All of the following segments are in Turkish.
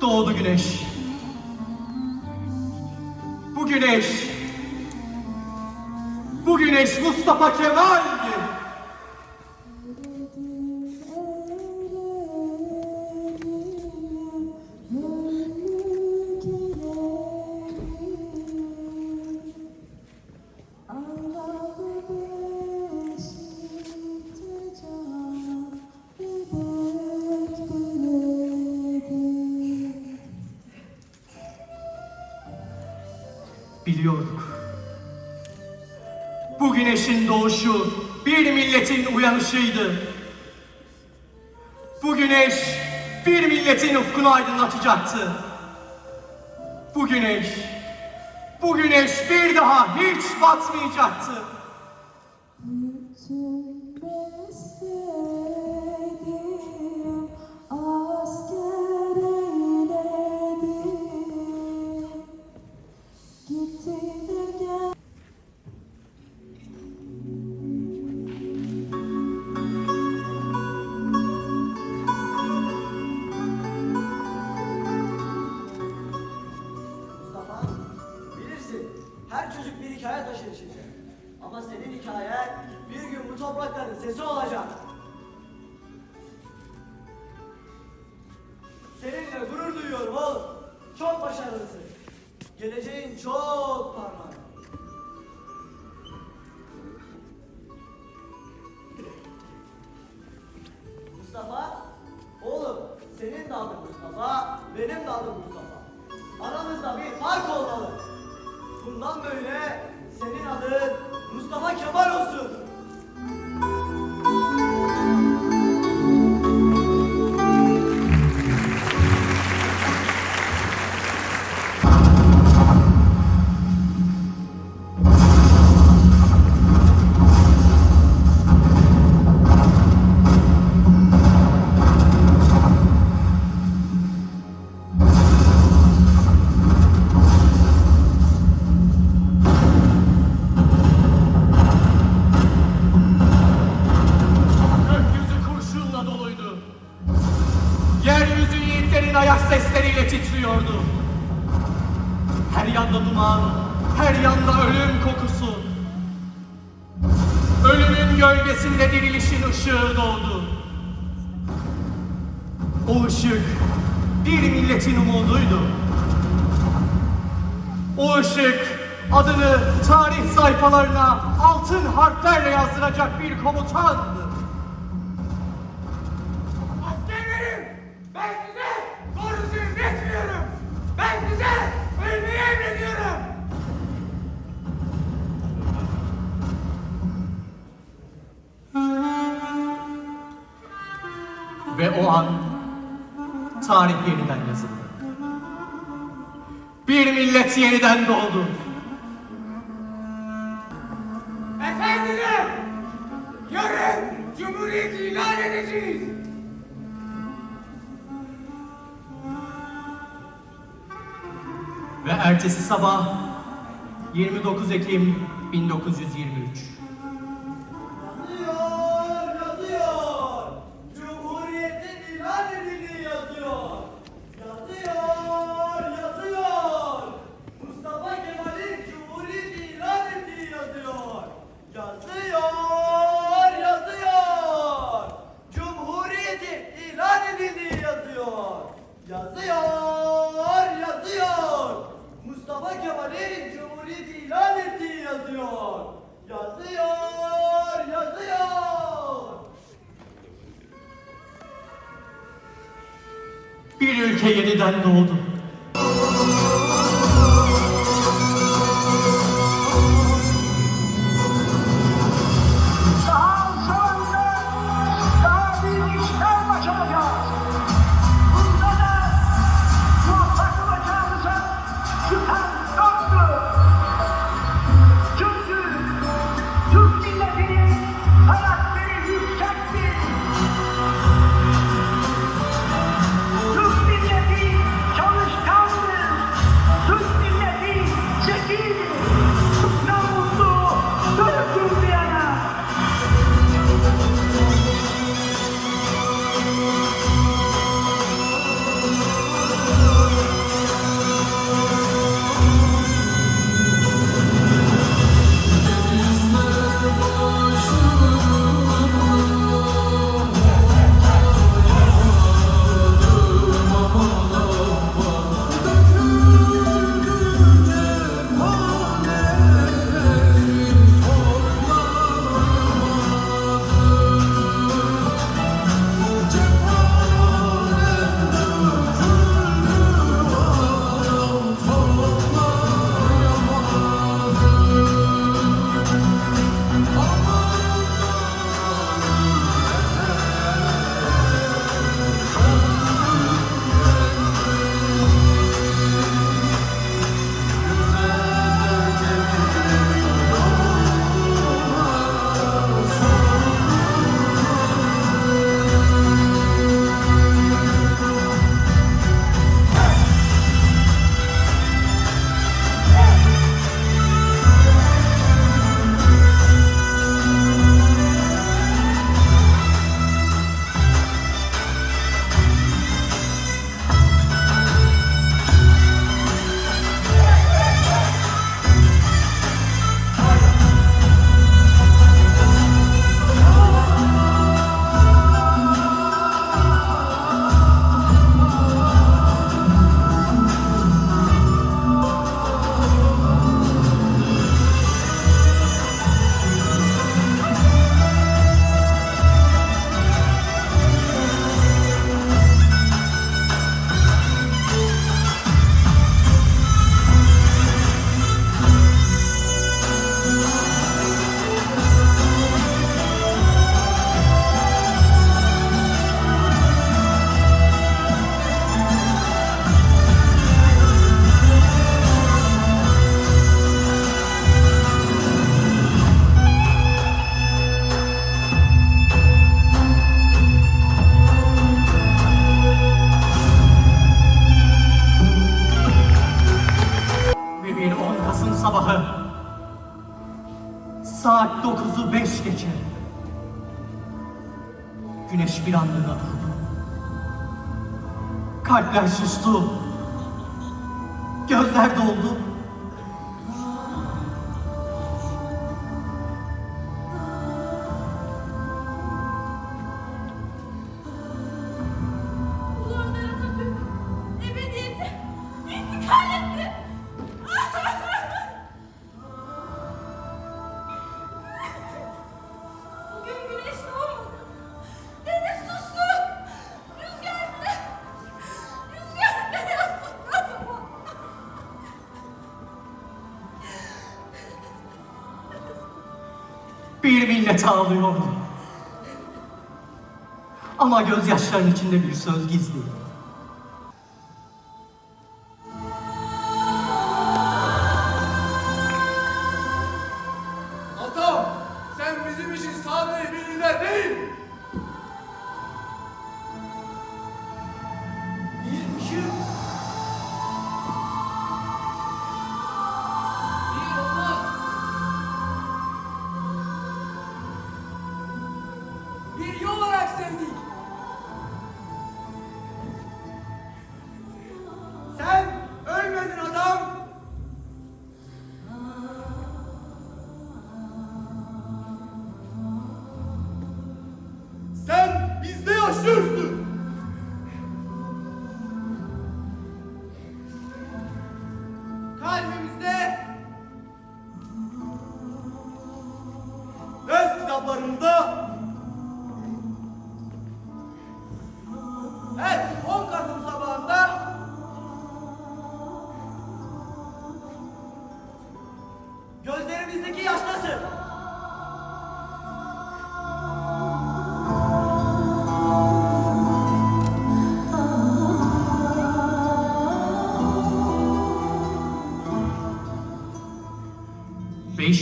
doğdu güneş. Bu güneş, bu güneş Mustafa Kemal'dir. yanlışıydı. Bu güneş bir milletin ufkunu aydınlatacaktı. Bu güneş, bu güneş bir daha hiç batmayacaktı. başarılısı. Geleceğin çok parlak. adını tarih sayfalarına altın harflerle yazdıracak bir komutandı. Askerlerim! Ben size doğru zimmetmiyorum! Ben size ölmeyi emrediyorum! Ve o an tarih yeniden yazıldı. Bir millet yeniden doğdu. Ertesi sabah 29 Ekim 1923 Bir ülke yeniden doğdu. Saat dokuzu beş geçe. Güneş bir anlığına durdu. Kalpler sustu. Gözler doldu. Bir millet ağlıyordu. Ama gözyaşlarının içinde bir söz gizli.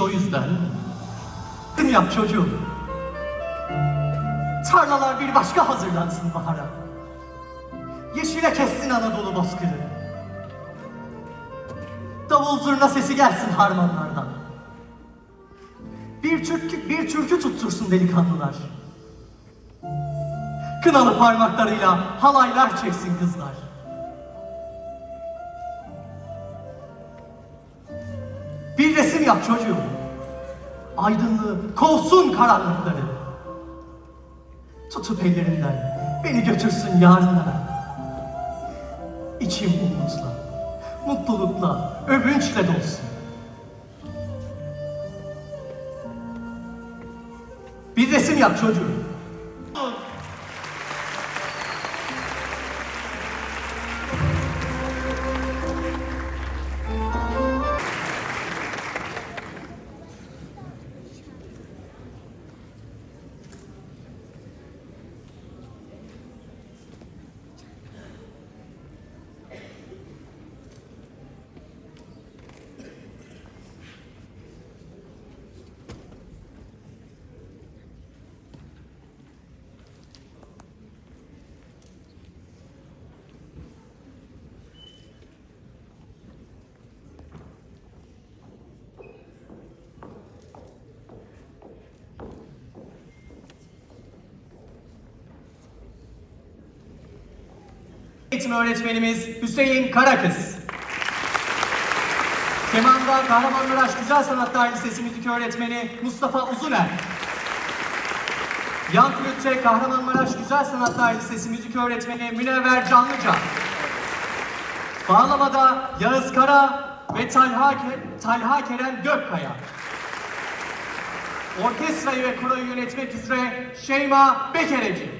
O yüzden yap çocuğum. Tarlalar bir başka hazırlansın bahara. Yeşile kessin Anadolu bozkırı. Davul zurna sesi gelsin harmanlardan. Bir türkü, bir türkü tuttursun delikanlılar. Kınalı parmaklarıyla halaylar çeksin kızlar. Aydınlığı kovsun karanlıkları. Tutup ellerinden beni götürsün yarınlara. İçim umutla, mutlulukla, övünçle dolsun. Bir resim yap çocuğum. Eğitim öğretmenimiz Hüseyin Karakız. Kemanda Kahramanmaraş Güzel Sanatlar Lisesi müzik öğretmeni Mustafa Uzuner. Yan flütte Kahramanmaraş Güzel Sanatlar Lisesi müzik öğretmeni Münevver Canlıca. Bağlamada Yağız Kara ve Talha, Talha Kerem Gökkaya. Orkestrayı ve koroyu yönetmek üzere Şeyma Bekereci.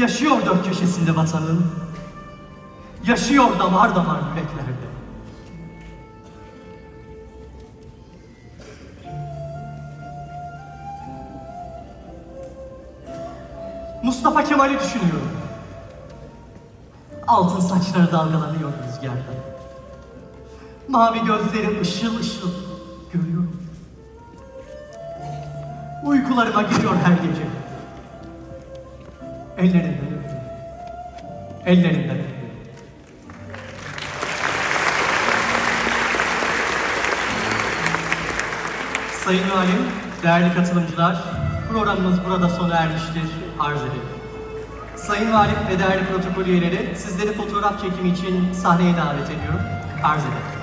Yaşıyor dört köşesinde vatanın. Yaşıyor damar damar yüreklerde. Mustafa Kemal'i düşünüyorum. Altın saçları dalgalanıyor rüzgarda. Mavi gözleri ışıl ışıl görüyorum. Uykularıma giriyor her gece. Ellerinden öptüm. Ellerinden öptüm. Sayın Valim, değerli katılımcılar, programımız burada sona ermiştir, arz ederim. Sayın Valim ve değerli protokol üyeleri, sizleri fotoğraf çekimi için sahneye davet ediyorum, arz ederim.